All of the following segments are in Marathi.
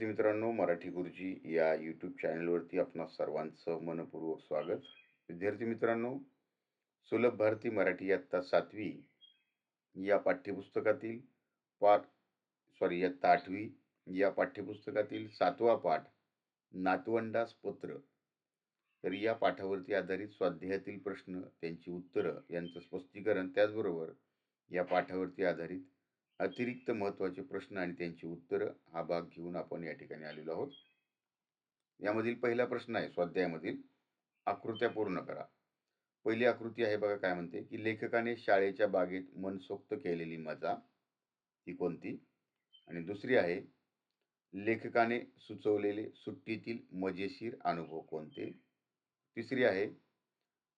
विद्यार्थी मित्रांनो मराठी गुरुजी या यूट्यूब चॅनलवरती आपणा सर्वांचं मनपूर्वक स्वागत. विद्यार्थी मित्रांनो सुलभ भारती मराठी इयत्ता सातवी या पाठ्यपुस्तकातील पाठ सॉरी इयत्ता आठवी या पाठ्यपुस्तकातील सातवा पाठ नातवंडास पत्र. तर या पाठावरती आधारित स्वाध्यायातील प्रश्न त्यांची उत्तरं यांचं स्पष्टीकरण त्याचबरोबर या पाठावरती आधारित अतिरिक्त महत्त्वाचे प्रश्न आणि त्यांची उत्तरं हा भाग घेऊन आपण या ठिकाणी आलेलो आहोत. यामधील पहिला प्रश्न आहे स्वाध्यायामधील. आकृत्या पूर्ण करा. पहिली आकृती आहे बघा काय म्हणते की लेखकाने शाळेच्या बागेत मनसोक्त केलेली मजा ही कोणती? आणि दुसरी आहे लेखकाने सुचवलेले सुट्टीतील मजेशीर अनुभव कोणते? तिसरी आहे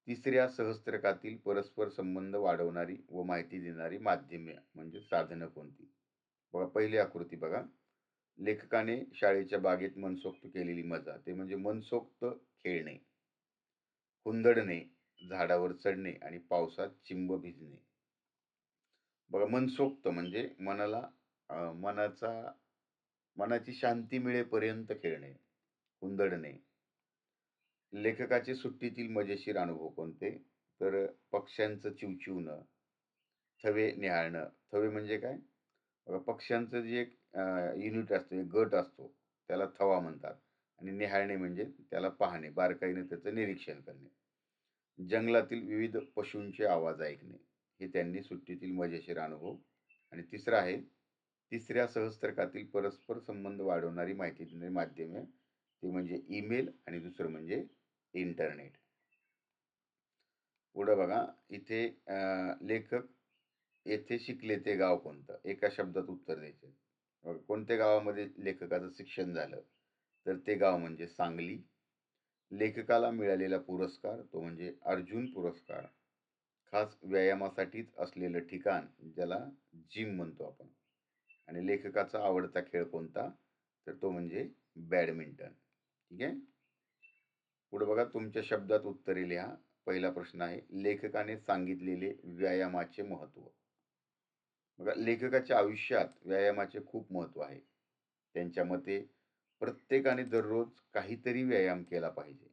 तिसऱ्या सहस्त्रकातील परस्पर संबंध वाढवणारी व माहिती देणारी माध्यमे म्हणजे साधनं कोणती? बघा पहिली आकृती बघा. लेखकाने शाळेच्या बागेत मनसोक्त केलेली मजा ते म्हणजे मनसोक्त खेळणे. हुंदडणे झाडावर चढणे आणि पावसात चिंब भिजणे. बघा मनसोक्त म्हणजे मनाला मनाचा मनाची शांती मिळेपर्यंत खेळणे हुंदडणे. लेखकाचे सुट्टीतील मजेशीर अनुभव कोणते? तर पक्ष्यांचं चिवचिवणं थवे निहाळणं. थवे म्हणजे काय? पक्ष्यांचं जे एक युनिट असतो एक गट असतो त्याला थवा म्हणतात. आणि निहाळणे म्हणजे त्याला पाहणे बारकाईने त्याचं निरीक्षण करणे. जंगलातील विविध पशूंचे आवाज ऐकणे हे त्यांनी सुट्टीतील मजेशीर अनुभव. आणि तिसरं आहे तिसऱ्या सहस्त्रकातील परस्पर संबंध वाढवणारी माहिती देणारी माध्यमे ते म्हणजे ईमेल आणि दुसरं म्हणजे इंटरनेट. पुढं बघा इथे लेखक येथे शिकले ते गाव कोणतं? एका शब्दात उत्तर द्यायचे. कोणत्या गावामध्ये लेखकाचं शिक्षण झालं? तर ते गाव म्हणजे सांगली. लेखकाला मिळालेला पुरस्कार तो म्हणजे अर्जुन पुरस्कार. खास व्यायामासाठीच असलेलं ठिकाण ज्याला जिम म्हणतो आपण. आणि लेखकाचा आवडता खेळ कोणता? तर तो म्हणजे बॅडमिंटन. ठीक आहे? पुढे बघा तुमच्या शब्दात उत्तरे लिहा. पहिला प्रश्न आहे लेखकाने सांगितलेले व्यायामाचे महत्त्व बघा लेखकाच्या आयुष्यात व्यायामाचे खूप महत्त्व आहे. त्यांच्या मते प्रत्येकाने दररोज काहीतरी व्यायाम केला पाहिजे.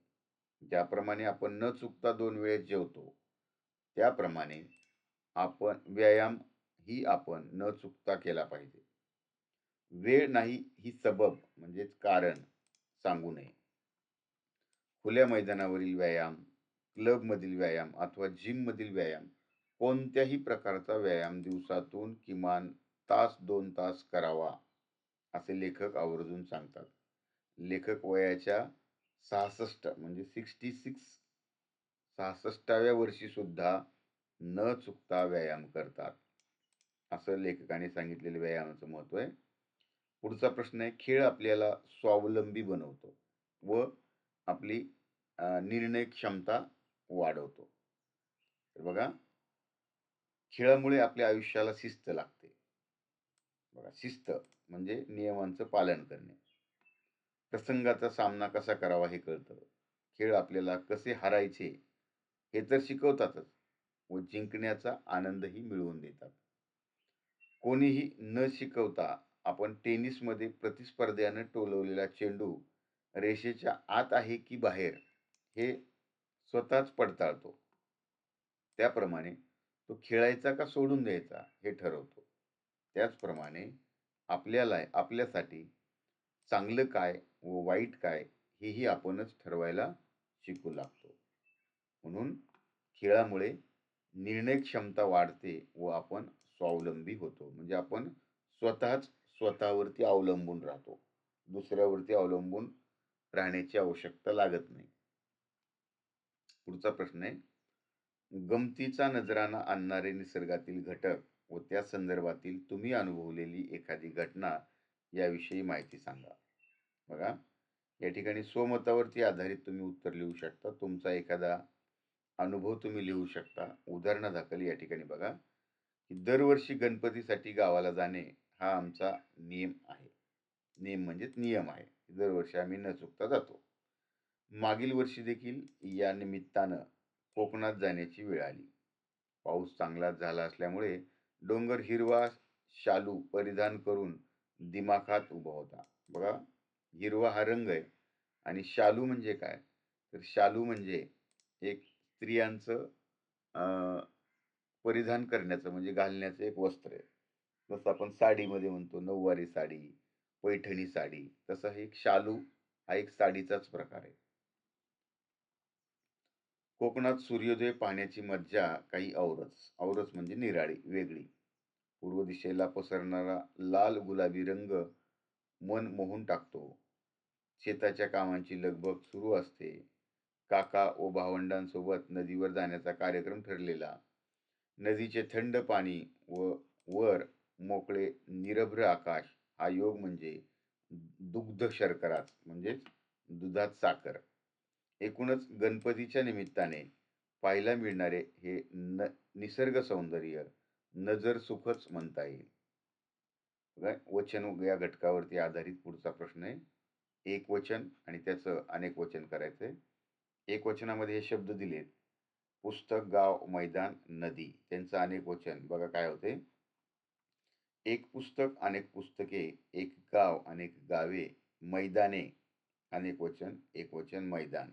ज्याप्रमाणे आपण न चुकता दोन वेळेस जेवतो त्याप्रमाणे आपण व्यायाम ही आपण न चुकता केला पाहिजे. वेळ नाही ही सबब म्हणजेच कारण सांगू नये. खुल्या मैदानावरील व्यायाम क्लबमधील व्यायाम अथवा जिममधील व्यायाम कोणत्याही प्रकारचा व्यायाम दिवसातून किमान तास दोन तास करावा असे लेखक आवर्जून सांगतात. लेखक वयाच्या सहासष्ट म्हणजे सिक्स्टी सिक्स सहासष्टाव्या वर्षीसुद्धा न चुकता व्यायाम करतात. असं लेखकाने सांगितलेलं व्यायामाचं महत्त्व आहे. पुढचा प्रश्न आहे खेळ आपल्याला स्वावलंबी बनवतो व आपली निर्णय क्षमता वाढवतो. तर बघा खेळामुळे आपल्या आयुष्याला शिस्त लागते. बघा शिस्त म्हणजे नियमांचं पालन करणे. प्रसंगाचा सामना कसा करावा हे कळतं. खेळ आपल्याला कसे हारायचे हे तर शिकवतातच. व जिंकण्याचा आनंदही मिळवून देतात. कोणीही न शिकवता आपण टेनिसमध्ये प्रतिस्पर्ध्यानं टोलवलेला चेंडू रेषेच्या आत आहे की बाहेर हे स्वतःच पडताळतो. त्याप्रमाणे तो खेळायचा का सोडून द्यायचा हे ठरवतो. त्याचप्रमाणे आपल्याला आपल्यासाठी चांगलं काय व वाईट काय हेही आपणच ठरवायला शिकू लागतो. म्हणून खेळामुळे निर्णय क्षमता वाढते व आपण स्वावलंबी होतो. म्हणजे आपण स्वतःच स्वतःवरती अवलंबून राहतो. दुसऱ्यावरती अवलंबून राहण्याची आवश्यकता लागत नाही. पुढचा प्रश्न आहे. गमतीचा नजराना आणणारे निसर्गातील घटक व त्या संदर्भातील तुम्ही अनुभवलेली एखादी घटना याविषयी माहिती सांगा. बघा या ठिकाणी स्वमतावरती आधारित तुम्ही उत्तर लिहू शकता. तुमचा एखादा अनुभव तुम्ही लिहू शकता. उदाहरणादाखल या ठिकाणी बघा की दरवर्षी गणपतीसाठी गावाला जाणे हा आमचा नियम आहे. नियम म्हणजेच नियम आहे. दरवर्षी आम्ही न चुकता जातो. मागील वर्षी देखील या निमित्तानं कोकणात जाण्याची वेळ आली. पाऊस चांगलाच झाला असल्यामुळे डोंगर हिरवा शालू परिधान करून दिमाखात उभा होता. बघा हिरवा हा रंग आहे आणि शालू म्हणजे काय? तर शालू म्हणजे एक स्त्रियांचं परिधान करण्याचं म्हणजे घालण्याचं एक वस्त्र आहे. जसं आपण साडीमध्ये म्हणतो नऊवारी साडी पैठणी साडी. तसं हे एक शालू हा एक साडीचाच प्रकार आहे. कोकणात सूर्योदय पाहण्याची मज्जा काही औरच. औरच म्हणजे निराळी वेगळी. पूर्व दिशेला पसरणारा लाल गुलाबी रंग मन मोहून टाकतो. शेताच्या कामांची लगबग सुरू असते. काका व भावंडांसोबत नदीवर जाण्याचा कार्यक्रम ठरलेला. नदीचे थंड पाणी व वर मोकळे निरभ्र आकाश. हा योग म्हणजे दुग्ध शर्करात म्हणजेच दुधात साखर. एकूणच गणपतीच्या निमित्ताने पाहायला मिळणारे हे न निसर्ग सौंदर्य नजर सुखच म्हणता येईल. बघा, वचन या घटकावरती आधारित पुढचा प्रश्न आहे. एक वचन आणि त्याचं अनेक वचन करायचंय एक वचनामध्ये हे शब्द दिलेत. पुस्तक गाव मैदान नदी त्यांचं अनेक वचन. बघा काय होते? एक पुस्तक अनेक पुस्तके एक गाव अनेक गावे मैदाने अनेक वचन एक वचन मैदान.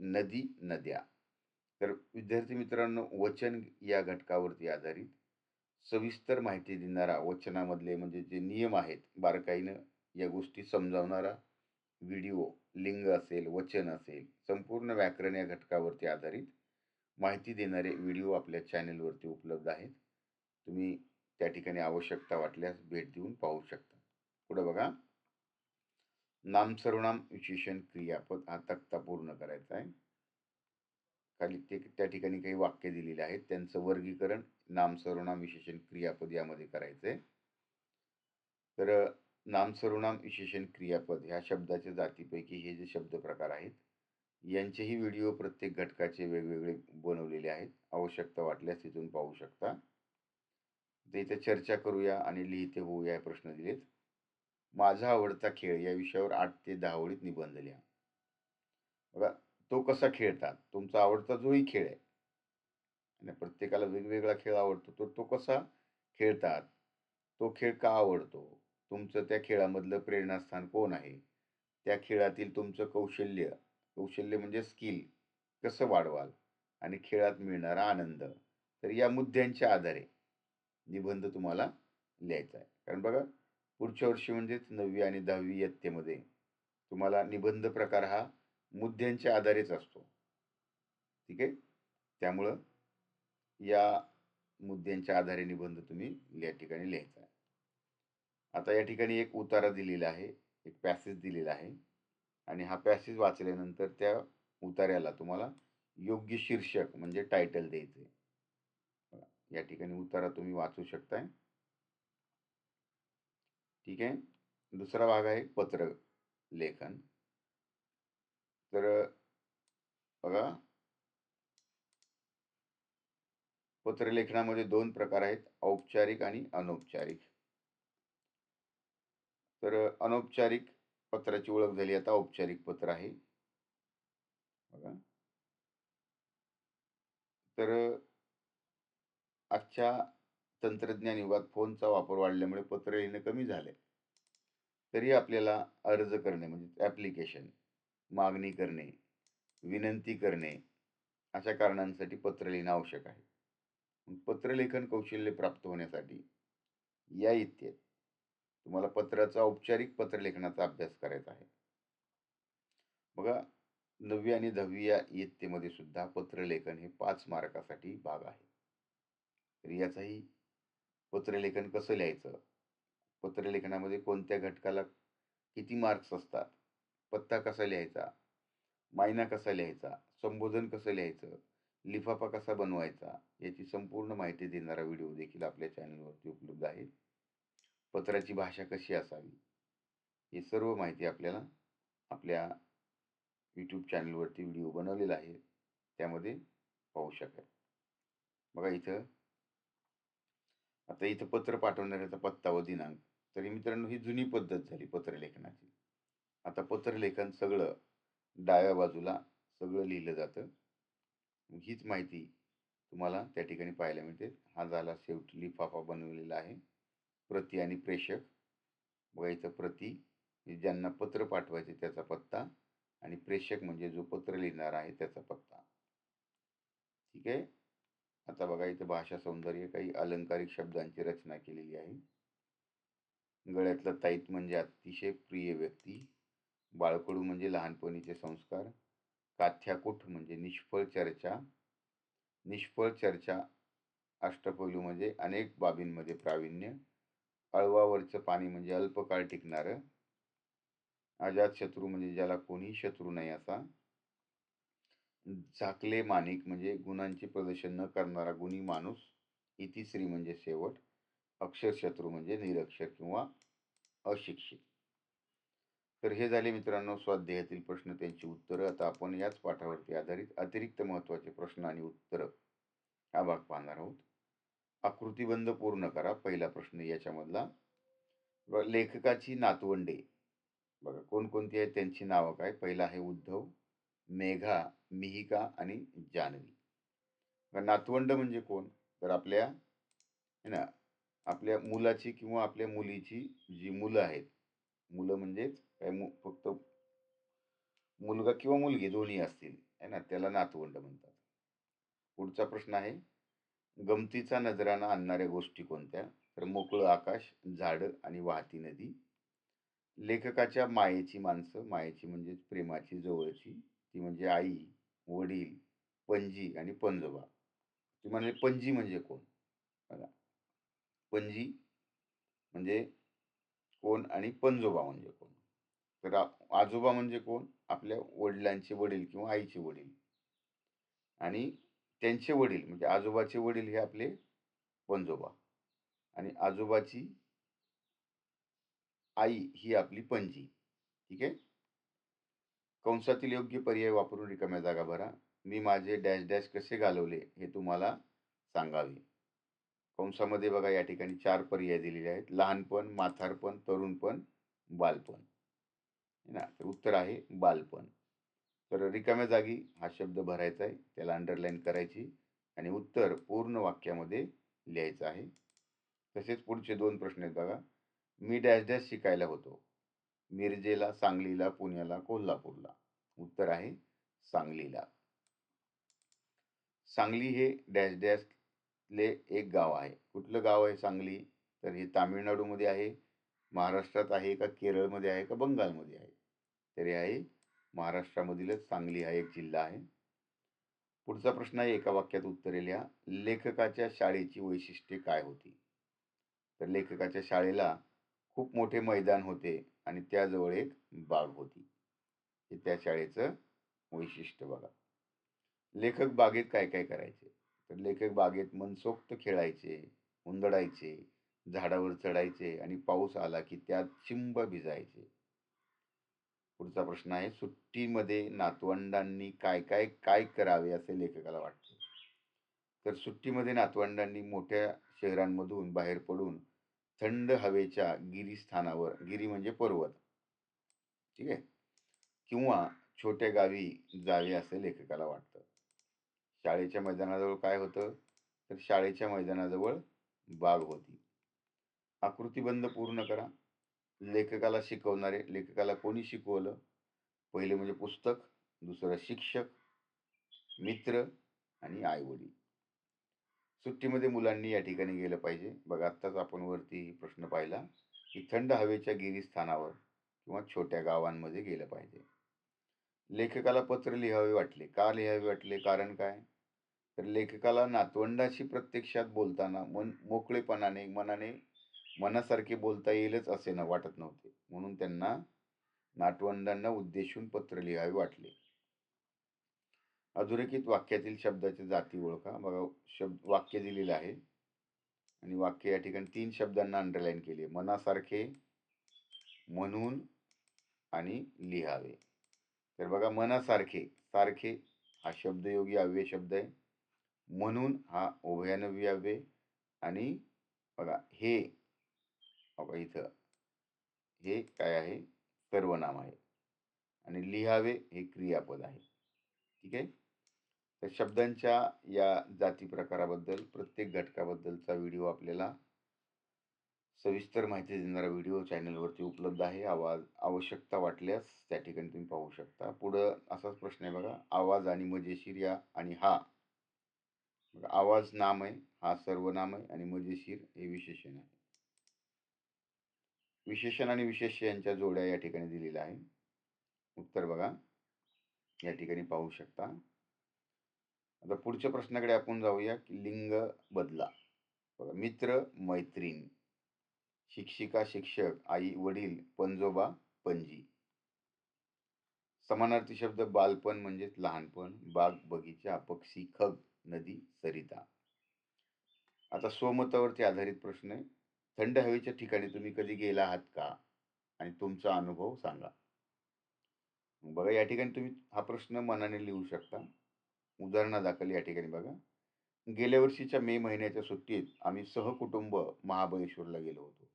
नदी नद्या. तर विद्यार्थी मित्रांनो वचन या घटकावरती आधारित सविस्तर माहिती देणारा वचनामधले म्हणजे जे नियम आहेत बारकाईनं या गोष्टी समजावणारा व्हिडिओ लिंग असेल वचन असेल संपूर्ण व्याकरण या घटकावरती आधारित माहिती देणारे व्हिडिओ आपल्या चॅनेलवरती उपलब्ध आहेत. तुम्ही त्या ठिकाणी आवश्यकता वाटल्यास भेट देऊन पाहू शकता. पुढं बघा. नाम सर्वनाम विशेषण क्रियापद हा तक्ता पूर्ण करायचा आहे. खाली ते त्या ठिकाणी काही वाक्य दिलेले आहेत. त्यांचं वर्गीकरण नाम सर्वनाम विशेषण क्रियापद यामध्ये करायचं आहे तर नाम सर्वनाम विशेषण क्रियापद ह्या शब्दाच्या जातीपैकी हे जे शब्द प्रकार आहेत यांचेही व्हिडिओ प्रत्येक घटकाचे वेगवेगळे बनवलेले आहेत. आवश्यकता वाटल्यास तिथून पाहू शकता. तर इथे चर्चा करूया आणि लिहिते होऊया प्रश्न दिलेत माझा आवडता खेळ या विषयावर आठ ते दहा ओळीत निबंध लिहा. बघा तो कसा खेळतात? तुमचा आवडता जोही खेळ आहे. आणि प्रत्येकाला वेगवेगळा खेळ आवडतो. तर तो कसा खेळतात? तो खेळ का आवडतो? तुमचं त्या खेळामधलं प्रेरणास्थान कोण आहे? त्या खेळातील तुमचं कौशल्य कौशल्य म्हणजे स्किल कसं वाढवाल? आणि खेळात मिळणारा आनंद. तर या मुद्द्यांच्या आधारे. निबंध तुम्हाला लिहायचा आहे. कारण बघा पुढच्या वर्षी म्हणजेच नववी आणि दहावी इयत्तेमध्ये तुम्हाला निबंध प्रकार हा मुद्द्यांच्या आधारेच असतो. ठीक आहे? त्यामुळं या मुद्द्यांच्या आधारे निबंध तुम्ही या ठिकाणी लिहायचा आहे. आता या ठिकाणी एक उतारा दिलेला आहे एक पॅसेज दिलेला आहे. आणि हा पॅसेज वाचल्यानंतर त्या उतार्याला तुम्हाला योग्य शीर्षक म्हणजे टायटल द्यायचं आहे या ठिकाणी उतारा तुम्ही वाचू शकताय. ठीक आहे. दुसरा भाग आहे पत्र लेखन. तर बघा. पत्रलेखनामध्ये दोन प्रकार आहेत औपचारिक आणि अनौपचारिक. तर अनौपचारिक पत्राची ओळख झाली. आता औपचारिक पत्र आहे. बघा. तर आजच्या तंत्रज्ञान युगात फोनचा वापर वाढल्यामुळे पत्र लिहिणं कमी झालंय. तरी आपल्याला अर्ज करणे म्हणजे ॲप्लिकेशन मागणी करणे विनंती करणे अशा कारणांसाठी पत्र लिहिणं आवश्यक आहे. पत्रलेखन कौशल्य प्राप्त होण्यासाठी या इत्येत तुम्हाला पत्राचा औपचारिक पत्रलेखनाचा अभ्यास करायचा आहे. बघा नववी आणि दहावी या इयत्तेमध्ये सुद्धा पत्रलेखन हे पाच मार्कासाठी भाग आहे. याचाही पत्रलेखन कसं लिहायचं? पत्रलेखनामध्ये कोणत्या घटकाला किती मार्क्स असतात? पत्ता कसा लिहायचा? मायना कसा लिहायचा? संबोधन कसं लिहायचं? लिफाफा कसा बनवायचा? याची संपूर्ण माहिती देणारा व्हिडिओ देखील आपल्या चॅनलवरती उपलब्ध आहे. पत्राची भाषा कशी असावी? हे सर्व माहिती आपल्याला आपल्या यूट्यूब चॅनलवरती व्हिडिओ बनवलेला आहे. त्यामध्ये पाहू शकाल. बघा इथं आता इथं पत्र पाठवणाऱ्याचा पत्ता व दिनांक. तरी मित्रांनो ही जुनी पद्धत झाली पत्रलेखनाची. आता पत्रलेखन सगळं डाव्या बाजूला सगळं लिहिलं जातं. हीच माहिती तुम्हाला त्या ठिकाणी पाहायला मिळते. हा झाला शेवटी लिफाफा बनवलेला आहे. प्रति आणि प्रेषक. बघा इथं प्रती ज्यांना पत्र पाठवायचे त्याचा पत्ता आणि प्रेषक म्हणजे जो पत्र लिहिणार आहे त्याचा पत्ता. ठीक आहे? आता बघा इथं भाषा सौंदर्य काही अलंकारिक शब्दांची रचना केलेली आहे. गळ्यातलं ताईत म्हणजे अतिशय प्रिय व्यक्ती. बाळकडू म्हणजे लहानपणीचे संस्कार. काथ्याकुठ म्हणजे निष्फळ चर्चा. निष्फळ चर्चा अष्टपैलू म्हणजे अनेक बाबींमध्ये प्रावीण्य. अळवावरचं पाणी म्हणजे अल्पकाळ टिकणारं. अजात शत्रू म्हणजे ज्याला कोणी शत्रू नाही असा. झाकले माणिक म्हणजे गुणांचे प्रदर्शन न करणारा गुणी माणूस इतिश्री म्हणजे शेवट अक्षरशत्रू म्हणजे निरक्षर किंवा अशिक्षित. तर हे झाले मित्रांनो स्वाध्यायातील प्रश्न त्यांची उत्तरं. आता आपण याच पाठावरती आधारित अतिरिक्त महत्त्वाचे प्रश्न आणि उत्तरं हा भाग पाहणार आहोत. आकृतीबंध पूर्ण करा. पहिला प्रश्न याच्यामधला. लेखकाची नातवंडे. बघा कोणकोणती आहेत? त्यांची नावं काय? पहिला आहे उद्धव. मेघा मिहिका आणि जान्हवी नातवंड म्हणजे कोण? तर आपल्या है ना आपल्या मुलाची किंवा आपल्या मुलीची जी मुलं आहेत. मुलं म्हणजेच काय? मु फक्त मुलगा किंवा मुलगी दोन्ही असतील है ना त्याला नातवंड म्हणतात. पुढचा प्रश्न आहे गमतीचा नजराणा आणणाऱ्या गोष्टी कोणत्या? तर मोकळं आकाश झाडं आणि वाहती नदी. लेखकाच्या मायेची माणसं मायेची म्हणजेच प्रेमाची जवळची. ती म्हणजे आई वडील पणजी आणि पंजोबा ती म्हणाले पणजी म्हणजे कोण? बघा. पणजी म्हणजे कोण आणि पंजोबा म्हणजे कोण? तर आजोबा म्हणजे कोण? आपल्या वडिलांचे वडील किंवा आईचे वडील. आणि त्यांचे वडील म्हणजे आजोबाचे वडील हे आपले पंजोबा आणि आजोबाची आई ही आपली पणजी. ठीक आहे? कंसातील योग्य पर्याय वापरून रिकाम्या जागा भरा. मी माझे डॅश डॅश कसे घालवले हे तुम्हाला सांगावे. कंसामध्ये बघा या ठिकाणी चार पर्याय दिलेले आहेत. लहानपण माथारपण तरुणपण बालपण. ना तर उत्तर आहे बालपण. तर रिकाम्या जागी हा शब्द भरायचा आहे. त्याला अंडरलाईन करायची आणि उत्तर पूर्ण वाक्यामध्ये लिहायचं आहे. तसेच पुढचे दोन प्रश्न आहेत बघा. मी डॅश डॅश शिकायला होतो. मिरजेला सांगलीला पुण्याला कोल्हापूरला. उत्तर आहे सांगलीला. सांगली हे डॅश डॅशले एक गाव आहे. कुठलं गाव आहे सांगली? तर हे तामिळनाडूमध्ये आहे. महाराष्ट्रात आहे का केरळमध्ये आहे का बंगालमध्ये आहे? तर हे आहे महाराष्ट्रामधीलच सांगली हा एक जिल्हा आहे. पुढचा प्रश्न आहे एका वाक्यात उत्तरे लिहा. लेखकाच्या शाळेची वैशिष्ट्ये काय होती? तर लेखकाच्या शाळेला खूप मोठे मैदान होते आणि त्याजवळ एक बाग होती. हे त्या शाळेचं वैशिष्ट्य बघा. लेखक बागेत काय काय करायचे? तर लेखक बागेत मनसोक्त खेळायचे उंदडायचे झाडावर चढायचे आणि पाऊस आला की त्यात चिंब भिजायचे. पुढचा प्रश्न आहे सुट्टीमध्ये नातवंडांनी काय काय काय करावे असे लेखकाला वाटते? तर सुट्टीमध्ये नातवंडांनी मोठ्या शहरांमधून बाहेर पडून थंड हवेच्या गिरीस्थानावर गिरी म्हणजे पर्वत. ठीक आहे? किंवा छोट्या गावी जावे असे लेखकाला वाटतं. शाळेच्या मैदानाजवळ काय होतं? तर शाळेच्या मैदानाजवळ बाग होती. आकृतीबंध पूर्ण करा. लेखकाला शिकवणारे लेखकाला कोणी शिकवलं? पहिले म्हणजे पुस्तक दुसरं शिक्षक मित्र आणि आईवडील. सुट्टीमध्ये मुलांनी या ठिकाणी गेलं पाहिजे. बघा आत्ताच आपण वरती प्रश्न पाहिला की थंड हवेच्या गिरीस्थानावर किंवा छोट्या गावांमध्ये गेलं पाहिजे. लेखकाला पत्र लिहावे वाटले. का लिहावे वाटले? कारण काय? तर लेखकाला नातवंडाशी प्रत्यक्षात बोलताना मन मोकळेपणाने मनाने मनासारखे बोलता येईलच असे न वाटत नव्हते. म्हणून त्यांना नातवंडांना उद्देशून पत्र लिहावे वाटले. अधोरेखित वाक्यातील शब्दाची जाती ओळखा. बघा शब्द वाक्य दिलेलं आहे. आणि वाक्य या ठिकाणी तीन शब्दांना अंडरलाईन केले मनासारखे म्हणून आणि लिहावे. तर बघा मनासारखे सारखे हा शब्दयोगी अव्यय शब्द आहे. म्हणून हा उभयानवी अव्यय आणि बघा हे बघा इथं हे काय आहे? सर्वनाम आहे. आणि लिहावे हे क्रियापद आहे. ठीक आहे? तर शब्दांच्या या जाती प्रकाराबद्दल प्रत्येक घटकाबद्दलचा व्हिडिओ आपल्याला सविस्तर माहिती देणारा व्हिडिओ चॅनलवरती उपलब्ध आहे. आवाज आवश्यकता वाटल्यास त्या ठिकाणी तुम्ही पाहू शकता. पुढं असाच प्रश्न आहे बघा. आवाज आणि मजेशीर या आणि हा. बघा, आवाज नाम आहे हा सर्वनाम आहे आणि मजेशीर हे विशेषण आहे. विशेषण आणि विशेष यांच्या जोड्या या ठिकाणी दिलेल्या आहे. उत्तर बघा. या ठिकाणी पाहू शकता. आता पुढच्या प्रश्नाकडे आपण जाऊया की लिंग बदला. बघा मित्र मैत्रीण शिक्षिका शिक्षक आई वडील पंजोबा पणजी. समानार्थी शब्द बालपण म्हणजेच लहानपण बाग बगीचा पक्षी खग नदी सरिता. आता स्वमतावरती आधारित प्रश्न आहे. थंड हवेच्या ठिकाणी तुम्ही कधी गेला आहात का? आणि तुमचा अनुभव सांगा. बघा या ठिकाणी तुम्ही हा प्रश्न मनाने लिहू शकता. उदाहरणादाखल या ठिकाणी बघा. गेल्या वर्षीच्या मे महिन्याच्या सुट्टीत आम्ही सहकुटुंब महाबळेश्वरला गेलो होतो.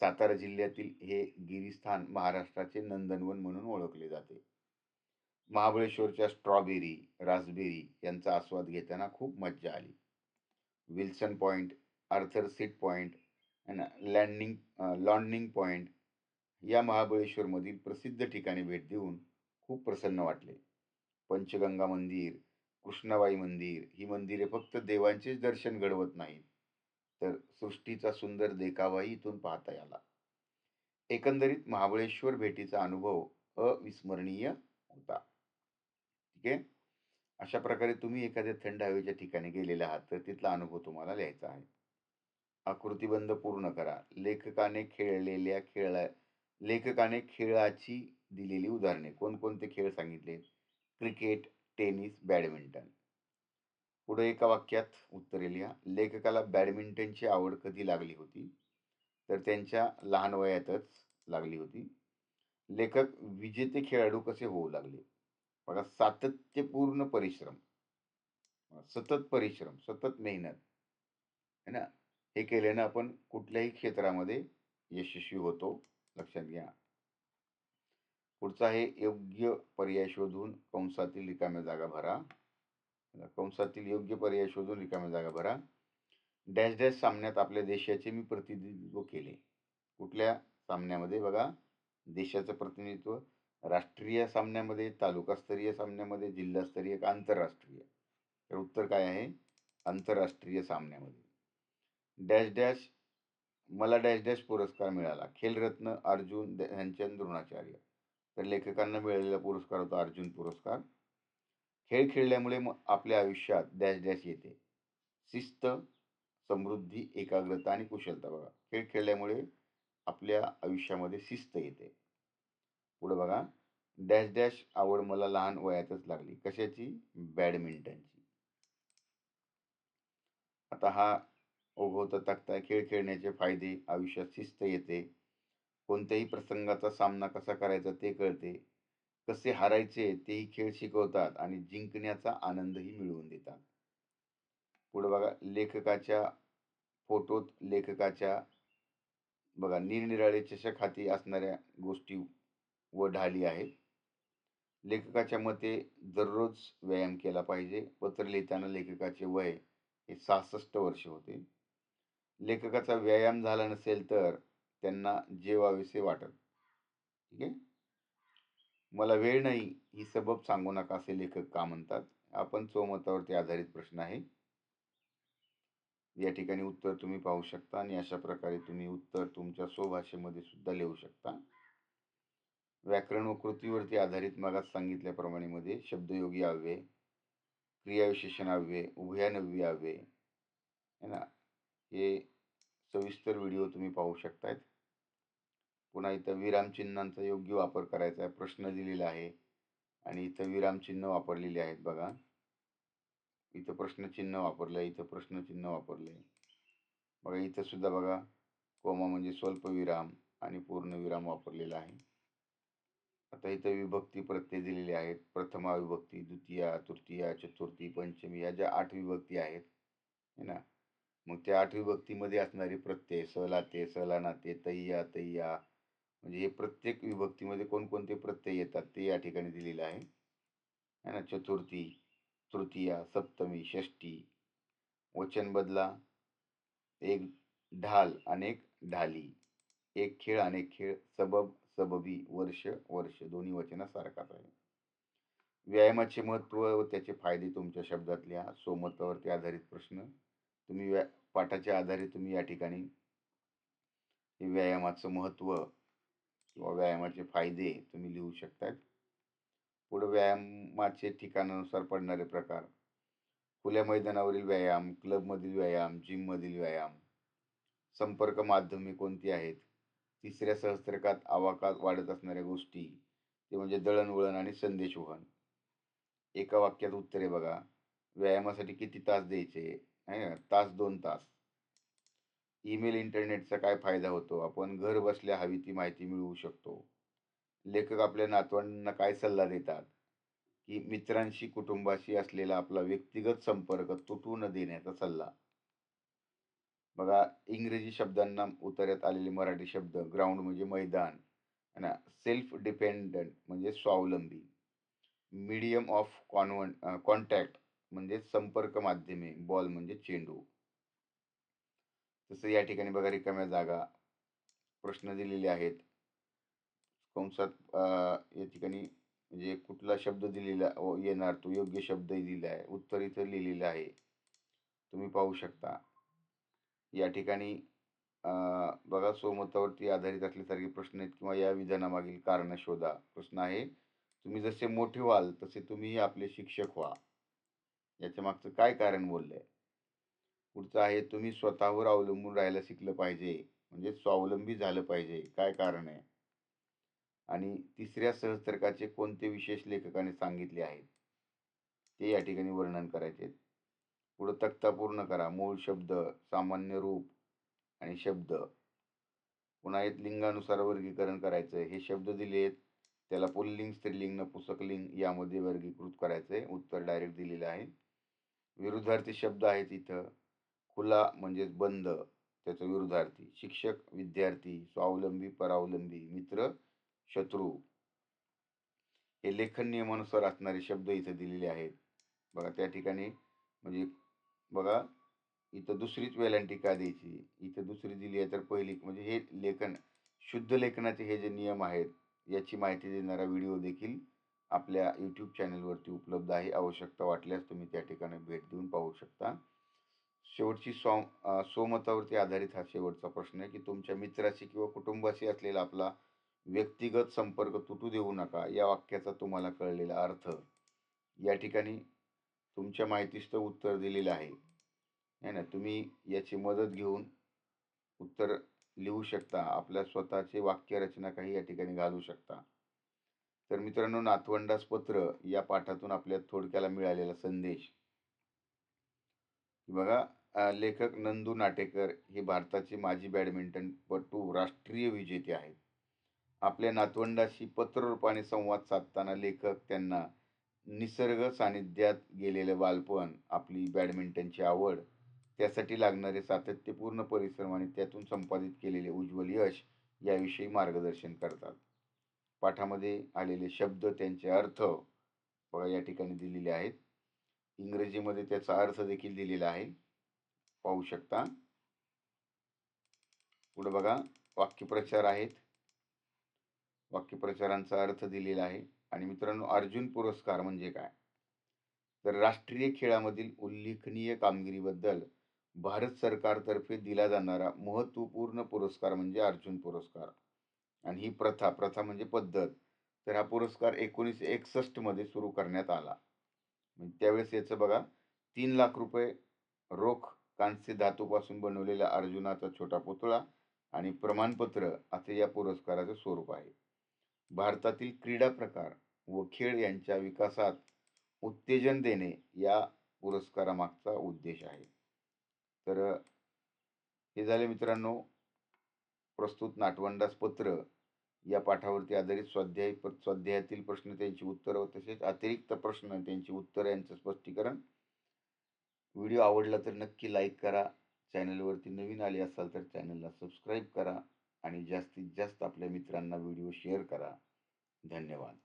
सातारा जिल्ह्यातील हे गिरीस्थान महाराष्ट्राचे नंदनवन म्हणून ओळखले जाते. महाबळेश्वरच्या स्ट्रॉबेरी रासबेरी यांचा आस्वाद घेताना खूप मज्जा आली. Wilson point Arthur seat point landing लॉन्डिंग point या महाबळेश्वरमधील प्रसिद्ध ठिकाणी भेट देऊन खूप प्रसन्न वाटले. पंचगंगा मंदिर कृष्णाबाई मंदिर ही मंदिरे फक्त देवांचेच दर्शन घडवत नाहीत. तर सृष्टीचा सुंदर देखावाही इथून पाहता आला एकंदरीत महाबळेश्वर भेटीचा अनुभव अविस्मरणीय होता. ठीक आहे? अशा प्रकारे तुम्ही एखाद्या थंड हवेच्या ठिकाणी गेलेले आहात तर तिथला अनुभव तुम्हाला लिहायचा आहे. आकृतिबंध पूर्ण करा. लेखकाने खेळलेल्या खेळा लेखकाने खेळाची दिलेली उदाहरणे. कोणकोणते खेळ सांगितले क्रिकेट टेनिस बॅडमिंटन. पुढे एका वाक्यात उत्तरे लिहा. लेखकाला बॅडमिंटनची आवड कधी लागली होती? तर त्यांच्या लहान वयातच लागली होती. लेखक विजेते खेळाडू कसे होऊ लागले? बघा सातत्यपूर्ण परिश्रम. सतत परिश्रम सतत मेहनत. है ना? हे केल्यानं आपण कुठल्याही क्षेत्रामध्ये यशस्वी होतो. लक्षात घ्या. पुढचा आहे योग्य पर्याय शोधून कंसातील रिकाम्या जागा भरा. कंसातील योग्य पर्याय शोधून रिकाम्या जागा भरा. डॅश डॅश सामन्यात आपल्या देशाचे मी प्रतिनिधित्व केले. कुठल्या सामन्यामध्ये? बघा देशाचं प्रतिनिधित्व. राष्ट्रीय सामन्यामध्ये तालुकास्तरीय सामन्यामध्ये जिल्हास्तरीय का आंतरराष्ट्रीय? तर उत्तर काय आहे? आंतरराष्ट्रीय सामन्यामध्ये. डॅश डॅश मला डॅश डॅश पुरस्कार मिळाला. खेलरत्न अर्जुन ध्यानचंद द्रोणाचार्य. तर लेखकांना मिळालेला पुरस्कार होता अर्जुन पुरस्कार. खेळ खेळल्यामुळे मग आपल्या आयुष्यात डॅश डॅश येते. शिस्त समृद्धी एकाग्रता आणि कुशलता बघा. खेळ खेळल्यामुळे आपल्या आयुष्यामध्ये शिस्त येते. पुढे बघा. डॅश डॅश आवड मला लहान वयातच लागली. कशाची? बॅडमिंटनची. आता हा ओघवता तक्ता खेळ खेळण्याचे फायदे आयुष्यात शिस्त येते. कोणत्याही प्रसंगाचा सामना कसा करायचा ते कळते. कसे हारायचे तेही खेळ शिकवतात आणि जिंकण्याचा आनंदही मिळवून देतात. पुढे बघा लेखकाच्या फोटोत लेखकाच्या बघा निरनिराळे चषक हाती असणाऱ्या गोष्टी व ढाली आहेत. लेखकाच्या मते दररोज व्यायाम केला पाहिजे पत्र लिहिताना लेखकाचे वय हे सहासष्ट वर्ष होते. लेखकाचा व्यायाम झाला नसेल तर त्यांना जेवावेसे वाटत. ठीक आहे? मला वेळ नाही ही सबब सांगू नका असे लेखक का म्हणतात? आपण चौमतावरती आधारित प्रश्न आहे. या ठिकाणी उत्तर तुम्ही पाहू शकता आणि अशा प्रकारे तुम्ही उत्तर तुमच्या स्वभाषेमध्ये सुद्धा लिहू शकता. व्याकरण व कृतीवरती आधारित मागास सांगितल्याप्रमाणे मध्ये शब्दयोगी आव्ये क्रियाविशेषण आव्ये उभयानव्य आव्ये है ना? हे सविस्तर व्हिडिओ तुम्ही पाहू शकतायत. पुन्हा इथं विरामचिन्हांचा योग्य वापर करायचा आहे. प्रश्न दिलेला आहे. आणि इथं विरामचिन्ह वापरलेले आहेत बघा. इथं प्रश्नचिन्ह वापरलं आहे इथं प्रश्नचिन्ह वापरलं आहे बघा इथंसुद्धा बघा. कोमा म्हणजे स्वल्पविराम आणि पूर्णविराम वापरलेला आहे. आता इथं विभक्ती प्रत्यय दिलेले आहेत. प्रथमा विभक्ती द्वितीया तृतीया चतुर्थी पंचमी या ज्या आठ विभक्ती आहेत है ना? मग त्या आठ विभक्तीमध्ये असणारे प्रत्यय सलाते सलानाते तय्या तय्या म्हणजे हे प्रत्येक विभक्तीमध्ये कोणकोणते प्रत्यय येतात ते या ठिकाणी दिलेलं आहे. है ना? चतुर्थी तृतीया सप्तमी षष्टी वचन बदला एक ढाल अनेक ढाली एक खेळ अनेक खेळ सबब सबबी वर्ष वर्ष दोन्ही वचनासारखाच आहे व्यायामाचे महत्त्व व त्याचे फायदे तुमच्या शब्दात लिहा सोमत्वावरती आधारित प्रश्न. तुम्ही व्या पाठाच्या आधारे तुम्ही या ठिकाणी व्यायामाचं महत्त्व किंवा व्यायामाचे फायदे तुम्ही लिहू शकतात. पुढं व्यायामाचे ठिकाणानुसार पडणारे प्रकार. खुल्या मैदानावरील व्यायाम क्लबमधील व्यायाम जिममधील व्यायाम. संपर्क माध्यमे कोणती आहेत? तिसऱ्या सहस्त्रकात आवाकात वाढत असणाऱ्या गोष्टी ते म्हणजे दळणवळण आणि संदेशवहन. एका वाक्यात उत्तरे बघा. व्यायामासाठी किती तास द्यायचे? आहे तास दोन तास. ईमेल इंटरनेटचा काय फायदा होतो? आपण घर बसल्या हवी ती माहिती मिळवू शकतो. लेखक आपल्या नातवांना काय सल्ला देतात? की मित्रांशी कुटुंबाशी असलेला आपला व्यक्तिगत संपर्क तुटू न देण्याचा सल्ला. बघा इंग्रजी शब्दांना उतरत आलेले मराठी शब्द ग्राउंड म्हणजे मैदान आणि सेल्फ डिपेंडंट म्हणजे स्वावलंबी. मीडियम ऑफ कॉन्वन कॉन्टॅक्ट म्हणजे संपर्क माध्यमे बॉल म्हणजे चेंडू. तसं या ठिकाणी बघा रिकाम्या जागा. प्रश्न दिलेले आहेत. कंसात या ठिकाणी म्हणजे कुठला शब्द दिलेला येणार तो योग्य शब्द दिलेला आहे. उत्तर इथं लिहिलेलं आहे. तुम्ही पाहू शकता. या ठिकाणी बघा स्वमतावरती आधारित असल्यासारखे प्रश्न आहेत किंवा या विधानामागील कारण शोधा. प्रश्न आहे तुम्ही जसे मोठे व्हाल तसे तुम्ही आपले शिक्षक व्हा. याच्या मागचं काय कारण बोललं आहे पुढचं आहे तुम्ही स्वतःवर अवलंबून राहायला शिकलं पाहिजे. म्हणजे स्वावलंबी झालं पाहिजे. काय कारण आहे? आणि तिसऱ्या सहस्त्रकाचे कोणते विशेष लेखकाने सांगितले आहेत? ते या ठिकाणी वर्णन करायचे पुढं तक्ता पूर्ण करा. मूळ शब्द सामान्य रूप आणि शब्द. पुन्हा एक लिंगानुसार वर्गीकरण करायचं हे शब्द दिले आहेत. त्याला पुल्लिंग स्त्रीलिंग नपुसकलिंग यामध्ये वर्गीकृत करायचं आहे. उत्तर डायरेक्ट दिलेलं आहे. विरुद्धार्थी शब्द आहेत इथं. खुला म्हणजेच बंद त्याचं विरुद्धार्थी. शिक्षक विद्यार्थी स्वावलंबी परावलंबी मित्र शत्रू. हे लेखन नियमानुसार असणारे शब्द इथं दिलेले आहेत. बघा त्या ठिकाणी म्हणजे बघा इथं दुसरीच वेलांटी का द्यायची? इथं दुसरी दिली आहे तर पहिली म्हणजे हे लेखन शुद्ध लेखनाचे हे जे नियम आहेत याची माहिती देणारा व्हिडिओ देखील आपल्या यूट्यूब चॅनलवरती उपलब्ध आहे. आवश्यकता वाटल्यास तुम्ही त्या ठिकाणी भेट देऊन पाहू शकता. शेवटची सो सोमतावरती आधारित हा शेवटचा प्रश्न आहे की तुमच्या मित्राशी किंवा कुटुंबाशी असलेला आपला व्यक्तिगत संपर्क तुटू देऊ नका या वाक्याचा तुम्हाला कळलेला अर्थ. या ठिकाणी तुमच्या माहितीस्तव उत्तर दिलेलं आहे. ना? तुम्ही याची मदत घेऊन उत्तर लिहू शकता आपल्या स्वतःचे वाक्यरचना काही या ठिकाणी घालू शकता. तर मित्रांनो नातवंडास पत्र या पाठातून आपल्या थोडक्याला मिळालेला संदेश. बघा लेखक नंदू नाटेकर हे भारताचे माजी बॅडमिंटनपटू राष्ट्रीय विजेते आहेत. आपल्या नातवंडाशी पत्ररूपाने संवाद साधताना लेखक त्यांना निसर्ग सानिध्यात गेलेलं बालपण आपली बॅडमिंटनची आवड त्यासाठी लागणारे सातत्यपूर्ण परिश्रम आणि त्यातून संपादित केलेले उज्ज्वल यश याविषयी मार्गदर्शन करतात. पाठामध्ये आलेले शब्द त्यांचे अर्थ बघा या ठिकाणी दिलेले आहेत. इंग्रजीमध्ये त्याचा अर्थ देखील दिलेला आहे. पाहू शकता. पुढं बघा वाक्यप्रचार आहेत. वाक्यप्रचारांचा अर्थ दिलेला आहे. आणि मित्रांनो अर्जुन पुरस्कार म्हणजे काय? तर राष्ट्रीय खेळामधील उल्लेखनीय कामगिरीबद्दल भारत सरकारतर्फे दिला जाणारा महत्त्वपूर्ण पुरस्कार म्हणजे अर्जुन पुरस्कार. आणि ही प्रथा प्रथा म्हणजे पद्धत. तर हा पुरस्कार एकोणीसशे एकसष्टमध्ये सुरू करण्यात आला. म्हणजे त्यावेळेस याचं बघा तीन लाख रुपये रोख कांस्य धातूपासून बनवलेला अर्जुनाचा छोटा पुतळा आणि प्रमाणपत्र असे या पुरस्काराचे स्वरूप आहे. भारतातील क्रीडा प्रकार व खेळ यांच्या विकासात उत्तेजन देणे या पुरस्कारामागचा उद्देश आहे. तर हे झाले मित्रांनो प्रस्तुत नाटवंडास पत्र. या पाठावरती आधारित स्वाध्याय स्वाध्यायातील प्रश्न त्यांची उत्तरं तसेच अतिरिक्त प्रश्न त्यांची उत्तरं यांचं स्पष्टीकरण व्हिडिओ आवडला तर नक्की लाईक करा. चॅनलवरती नवीन आले असाल तर चॅनलला सबस्क्राईब करा आणि जास्तीत जास्त आपल्या मित्रांना व्हिडिओ शेअर करा. धन्यवाद.